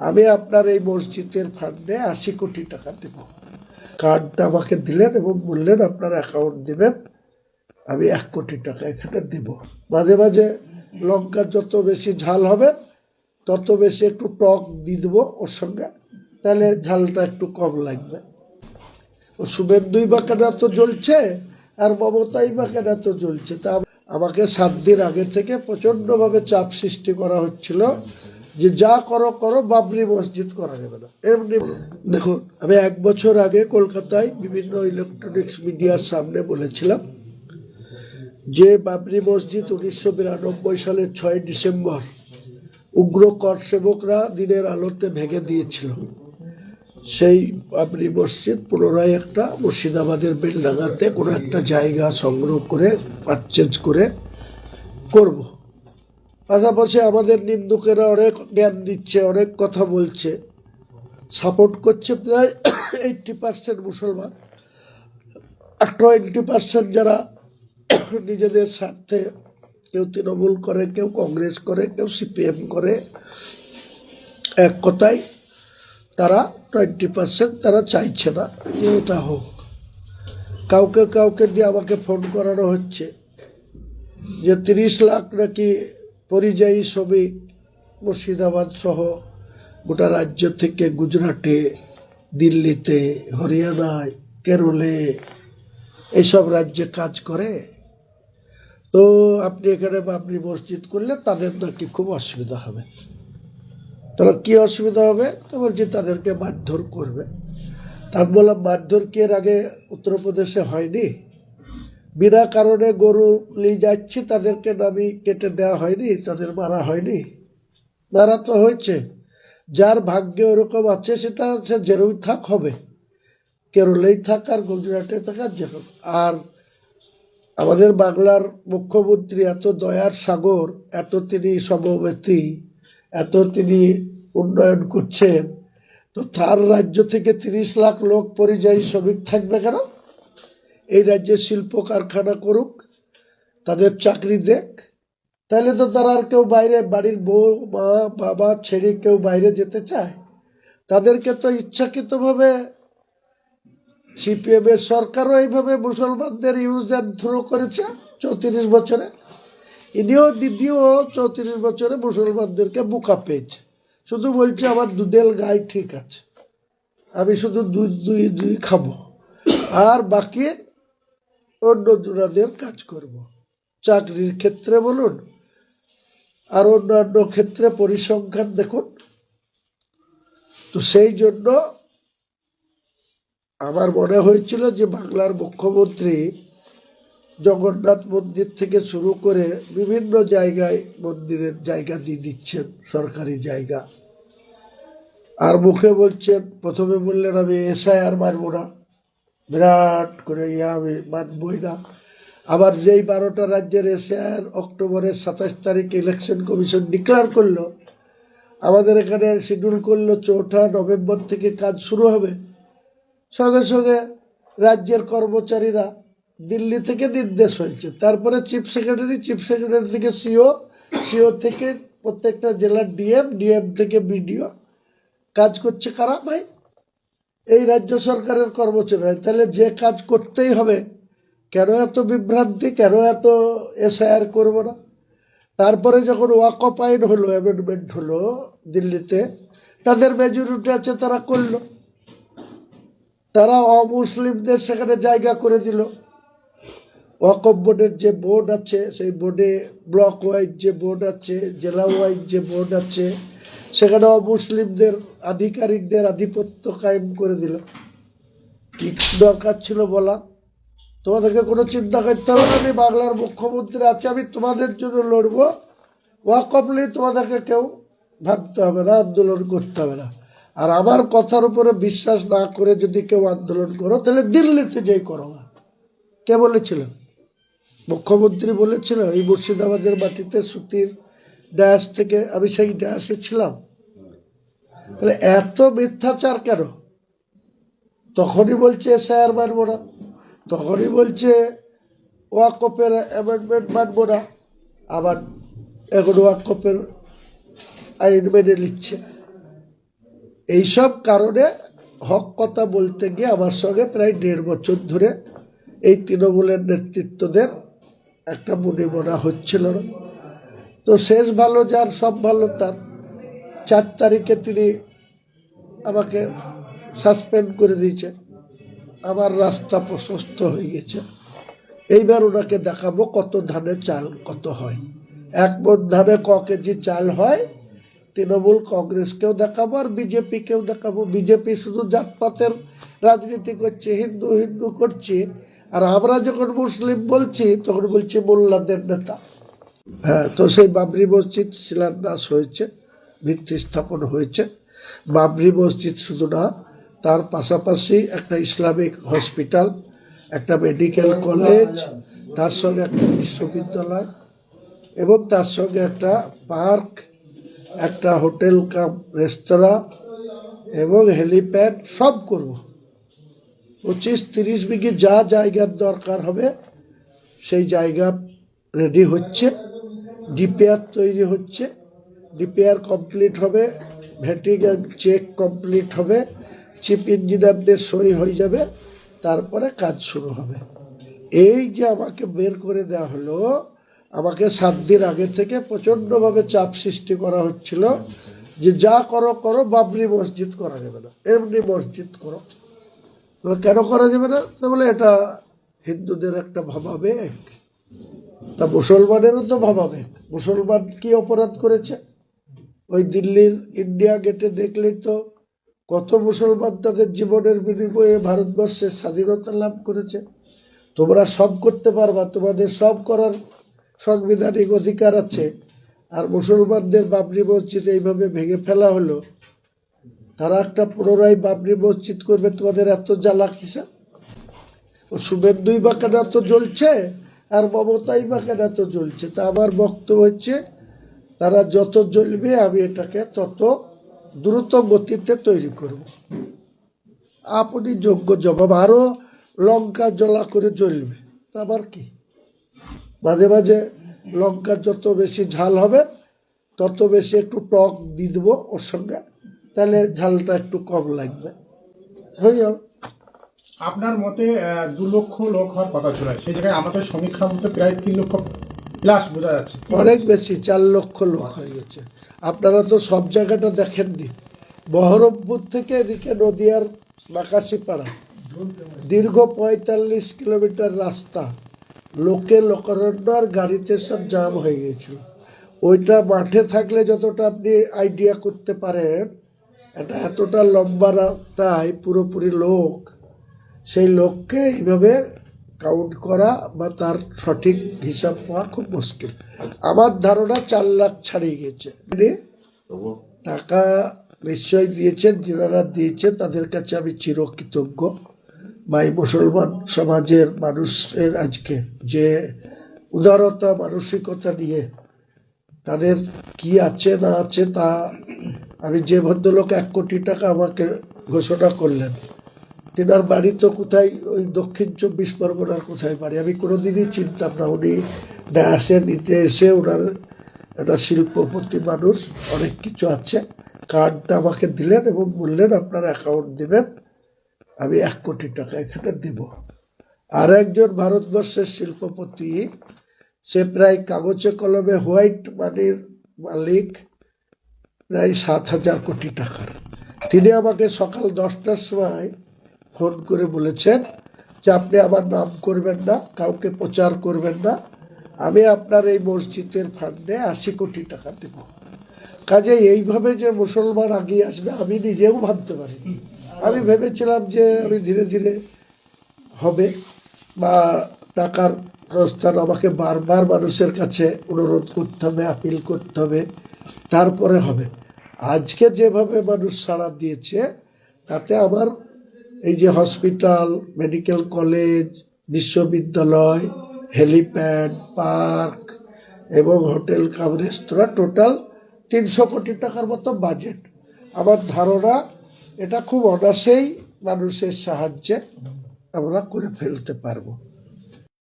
আমি আপনার এই মসজিদের ফান্ডে আশি কোটি টাকা দেব। কার্ডটা আমাকে দিলেন এবং বললেন, আপনার অ্যাকাউন্ট দেবেন, আমি এক কোটি টাকা এখানে দেব। মাঝে মাঝে লঙ্কা যত বেশি ঝাল হবে, তত বেশি একটু টক দিয়ে দেবো ওর সঙ্গে। তাহলে ঝালটা একটু কম লাগবে। ও শুভেন্দুই বা কেন এত জ্বলছে, আর মমতাই বা কেন এত জ্বলছে। তা আমাকে সাত দিন আগে থেকে প্রচণ্ডভাবে চাপ সৃষ্টি করা হচ্ছিল। যে যা করো করো, বাবরি মসজিদ করা যাবে না। এমনি দেখুন আমি এক বছর আগে কলকাতায় বিভিন্ন ইলেকট্রনিক্স মিডিয়ার সামনে বলেছিলাম যে বাবরি মসজিদ উনিশশো বিরানব্বই সালের ছয় ডিসেম্বর উগ্র কর সেবকরা দিনের আলোতে ভেঙে দিয়েছিল। সেই বাবরি মসজিদ পুনরায় একটা মুর্শিদাবাদের বেলডাঙ্গাতে কোনো একটা জায়গা সংগ্রহ করে পারচেজ করে করব। পাশাপাশি আমাদের নিন্দুকেরা অনেক জ্ঞান দিচ্ছে, অনেক কথা বলছে সাপোর্ট করছে। প্রায় এইটটি পার্সেন্ট মুসলমান টোয়েন্টি পার্সেন্ট যারা নিজেদের স্বার্থে কেউ তৃণমূল করে, কেউ কংগ্রেস করে, কেউ সিপিএম করে, এক কথায় তারা টোয়েন্টি পার্সেন্ট তারা চাইছে না যে এটা হোক। কাউকে কাউকে দিয়ে আমাকে ফোন করানো হচ্ছে যে তিরিশ লাখ নাকি পরিযায়ী শ্রমিক মুর্শিদাবাদ সহ গোটা রাজ্য থেকে গুজরাটে, দিল্লিতে, হরিয়ানায়, কেরলে এইসব রাজ্যে কাজ করে। তো আপনি এখানে বাবরি মসজিদ করলে তাদের নাকি খুব অসুবিধা হবে। তাহলে কি অসুবিধা হবে? তো বলছি তাদেরকে মারধর করবে। তা বললাম, মারধর কি এর আগে উত্তরপ্রদেশে হয়নি? বিনা কারণে গরু নিয়ে যাচ্ছি, তাদেরকে নামি কেটে দেওয়া হয়নি, তাদের মারা হয়নি। মারা তো হয়েছে। যার ভাগ্যে ওরকম আছে, সেটা সে জেরোই থাক হবে। কেরলেই থাক আর গুজরাটে থাক আর যেরকম আর আমাদের বাংলার মুখ্যমন্ত্রী এত দয়ার সাগর, এত তিনি সমব্যক্তি এত তিনি উন্নয়ন করছেন, তো তার রাজ্য থেকে তিরিশ লাখ লোক পরিযায়ী শ্রমিক থাকবে কেন? এই রাজ্যে শিল্প কারখানা করুক, তাদের চাকরি দেখ। তাহলে তো তারা আর কেউ বাইরে বাড়ির বউ, মা, বাবা ছেড়ে কেউ বাইরে যেতে চায়। তাদেরকে তো ইচ্ছাকৃতভাবে সিপিএম এর সরকারও এইভাবে মুসলমানদের ইউজ অ্যান্ড থ্রো করেছে চৌত্রিশ বছরে। ইনিও দিদিও চৌত্রিশ বছরে মুসলমানদেরকে বুকা পেয়েছে। শুধু বলছে আমার দুধেল গায়ে ঠিক আছে। আমি শুধু দুধ দুই দুই খাব। আর বাকি অন্য জোড়াদের কাজ করব। চাকরির ক্ষেত্রে বলুন, আর অন্যান্য ক্ষেত্রে পরিসংখ্যান দেখুন। তো সেই জন্য আমার মনে হয়েছিল যে বাংলার মুখ্যমন্ত্রী জগন্নাথ মন্দির থেকে শুরু করে বিভিন্ন জায়গায় মন্দিরের জায়গা দিয়ে দিচ্ছেন, সরকারি জায়গা। আর মুখে বলছেন, প্রথমে বললেন, আমি এসআই আর মানবো না। বিরাট করে ইয়ে আমি মানবই না। আবার যেই বারোটা রাজ্যের এসআইআর অক্টোবরের সাতাশ তারিখ ইলেকশন কমিশন ডিক্লেয়ার করল, আমাদের এখানে শিডিউল করল চৌঠা নভেম্বর থেকে কাজ শুরু হবে। সঙ্গে সঙ্গে রাজ্যের কর্মচারীরা দিল্লি থেকে নির্দেশ হয়েছে। তারপরে চিফ সেক্রেটারি চিফ সেক্রেটারি থেকে সিও সিও থেকে প্রত্যেকটা জেলার ডিএম ডিএম থেকে বিডিও। কাজ করছে কারা? ভাই এই রাজ্য সরকারের কর্মচারীরা তাহলে যে কাজ করতেই হবে, কেন এত বিভ্রান্তি, কেন এত এসআইআর করব না? তারপরে যখন ওয়াকপ আইন হলো অ্যামেন্ডমেন্ট হলো দিল্লিতে, তাদের মেজরিটি আছে, তারা করল। তারা অমুসলিমদের সেখানে জায়গা করে দিল। ওয়াকফ বোর্ডের যে বোর্ড আছে, সেই বোর্ডে ব্লক ওয়াইজ যে বোর্ড আছে জেলা ওয়াইজ যে বোর্ড আছে, সেখানে অমুসলিমদের আধিকারিকদের আধিপত্য কায়েম করে দিল। কি দরকার ছিল বলা? তোমাদেরকে কোনো চিন্তা করতে হবে না, আমি বাংলার মুখ্যমন্ত্রী আছে, আমি তোমাদের জন্য লড়বো। ওয়াকফ নিয়ে তোমাদেরকে কেউ ভাবতে হবে না, আন্দোলন করতে হবে না। আর আমার কথার উপরে বিশ্বাস না করে যদি কেউ আন্দোলন করো, তাহলে দিল্লিতে যেই করো কে বলেছিল? মুখ্যমন্ত্রী বলেছিল, এই মুর্শিদাবাদের মাটিতে সুতির ড্যাস থেকে আমি সেই ড্যাসে ছিলাম। তাহলে এত মিথ্যাচার কেন? তখনই বলছে এসআইআর মানবো না। তখনই বলছে ওয়াকপের অ্যামেন্ডমেন্ট মানবো না। আবার এখন ওয়াকপের আইন মেনে নিচ্ছে। এইসব কারণে হক কথা বলতে গিয়ে আমার সঙ্গে প্রায় দেড় বছর ধরে এই তৃণমূলের নেতৃত্বদের একটা মনে মনা হচ্ছিল না। তো শেষ ভালো, যার সব ভালো, তার চার তারিখে তিনি আমাকে সাসপেন্ড করে দিয়েছে আমার রাস্তা প্রশস্ত হয়ে গেছে। এইবার ওনাকে দেখাবো কত ধানে চাল কত হয়। এক মন ধানে ক কেজি চাল হয়, তৃণমূল কংগ্রেসকেও দেখাবো আর বিজেপিকেও দেখাবো। বিজেপি শুধু জাতপাতের রাজনীতি করছে, হিন্দু হিন্দু করছে। আর আমরা যখন মুসলিম বলছি, তখন বলছি মোল্লাদের নেতা। হ্যাঁ তো সেই বাবরি মসজিদ শিলান্যাস হয়েছে। ভিত্তি স্থাপন হয়েছে। বাবরি মসজিদ শুধু না, তার পাশাপাশি একটা ইসলামিক হসপিটাল, একটা মেডিকেল কলেজ, তার সঙ্গে একটা বিশ্ববিদ্যালয় এবং তার সঙ্গে একটা পার্ক, একটা হোটেল কাম, রেস্তোরাঁ এবং হেলিপ্যাড সব করব। পঁচিশ তিরিশ বিঘে যা জায়গার দরকার হবে, সেই জায়গা রেডি হচ্ছে ডিপিআর তৈরি হচ্ছে। ডিপিআর কমপ্লিট হবে ভ্যাটিগান চেক কমপ্লিট হবে চিফ ইঞ্জিনিয়ারদের সই হয়ে যাবে, তারপরে কাজ শুরু হবে। এই যে আমাকে বের করে দেওয়া হলো, আমাকে সাত দিন আগে থেকে প্রচণ্ডভাবে চাপ সৃষ্টি করা হচ্ছিল যে যা করো করো, বাবরি মসজিদ করা যাবে না, এমনি মসজিদ করো। কেন করা যাবে না? তা বলে, এটা হিন্দুদের একটা ভাবাবেগ। তা মুসলমানেরও তো ভাবাবেগ। মুসলমান কি অপরাধ করেছে? ওই দিল্লির ইন্ডিয়া গেটে দেখলেই তো কত মুসলমান তাদের জীবনের বিনিময়ে ভারতবর্ষের স্বাধীনতা লাভ করেছে। তোমরা সব করতে পারবা, তোমাদের সব করার সাংবিধানিক অধিকার আছে। আর মুসলমানদের বাবরি মসজিদ এইভাবে ভেঙে ফেলা হলো। তারা একটা পুনরায় বাবরি মসজিদ করবে, তোমাদের এত জ্বালা কিসা ও শুভেন্দুই বা কেন এত জ্বলছে? আর মমতাই বা কেন এত জ্বলছে? তা আমার বক্তব্য হচ্ছে তারা যত জ্বলবে, আমি এটাকে তত দ্রুত গতিতে তৈরি করব। আপনি যোগ্য জবাব। আরও লঙ্কা জ্বলা করে জ্বলবে আবার কি? মাঝে মাঝে লঙ্কা যত বেশি ঝাল হবে, তত বেশি একটু টক দিয়ে দেবো ওর সঙ্গে, তাহলে ঝালটা একটু কম লাগবে। হয়ে গেল। আপনার মতে দু লক্ষ লোক হওয়ার কথা ছিল। সেই জায়গায় আমাদের সমীক্ষা মতে প্রায় তিন লক্ষ অনেক বেশি, চার লক্ষ লোক হয়ে গেছে। আপনারা তো সব জায়গাটা দেখেননি। বহরমপুর থেকে এদিকে নদিয়ার নাকাশিপাড়া দীর্ঘ পঁয়তাল্লিশ কিলোমিটার রাস্তা। লোকে লোকারণ্য আর গাড়িতে সব জাম হয়ে গেছিল। ওইটা মাঠে থাকলে যতটা আপনি আইডিয়া করতে পারেন, এটা এতটা লম্বা রাস্তায় পুরোপুরি লোক। সেই লোককে এইভাবে কাউন্ট করা বা তার সঠিক হিসাব পাওয়া খুব মুশকিল। আমার ধারণা চার লাখ ছাড়িয়ে গেছে। টাকা নিশ্চয় দিয়েছেন যারা দিয়েছেন তাদের কাছে আমি চিরকৃতজ্ঞ। বা এই মুসলমান সমাজের মানুষের আজকে যে উদারতা মানসিকতা নিয়ে তাদের কি আছে না আছে তা আমি যে ভদ্রলোক এক কোটি টাকা আমাকে ঘোষণা করলেন তেনার বাড়ি তো কোথায়, ওই দক্ষিণ চব্বিশ পরগনার কোথায় বাড়ি? আমি কোনোদিনই চিনতাম না উনি আসে, নিতে এসে ওনার একটা শিল্পপতি মানুষ, অনেক কিছু আছে। কার্ডটা আমাকে দিলেন এবং বললেন, আপনার অ্যাকাউন্ট দিবেন, আমি এক কোটি টাকা এখানে দেব। আর একজন ভারতবর্ষের শিল্পপতি, সে প্রায় কাগজে কলমে হোয়াইট মানির মালিক, প্রায় সাত হাজার কোটি টাকার। তিনি আমাকে সকাল দশটার সময় ফোন করে বলেছেন যে আপনি আমার নাম করবেন না, কাউকে প্রচার করবেন না। আমি আপনার এই মসজিদের ফান্ডে আশি কোটি টাকা দেব। কাজে এইভাবে যে মুসলমান আগিয়ে আসবে, আমি নিজেও ভাবতে পারি আমি ভেবেছিলাম যে আমি ধীরে ধীরে হবে বা টাকার প্রস্থান আমাকে বারবার মানুষের কাছে অনুরোধ করতে হবে, আপিল করতে হবে, তারপরে হবে। আজকে যেভাবে মানুষ সাড়া দিয়েছে, তাতে আমার এই যে হসপিটাল মেডিকেল কলেজ বিশ্ববিদ্যালয় হেলিপ্যাড পার্ক এবং হোটেল কাম রেস্তোরাঁ টোটাল তিনশো কোটি টাকার মতো বাজেট আমার ধারণা, এটা খুব অনাসেই মানুষের সাহায্যে আমরা করে ফেলতে পারব।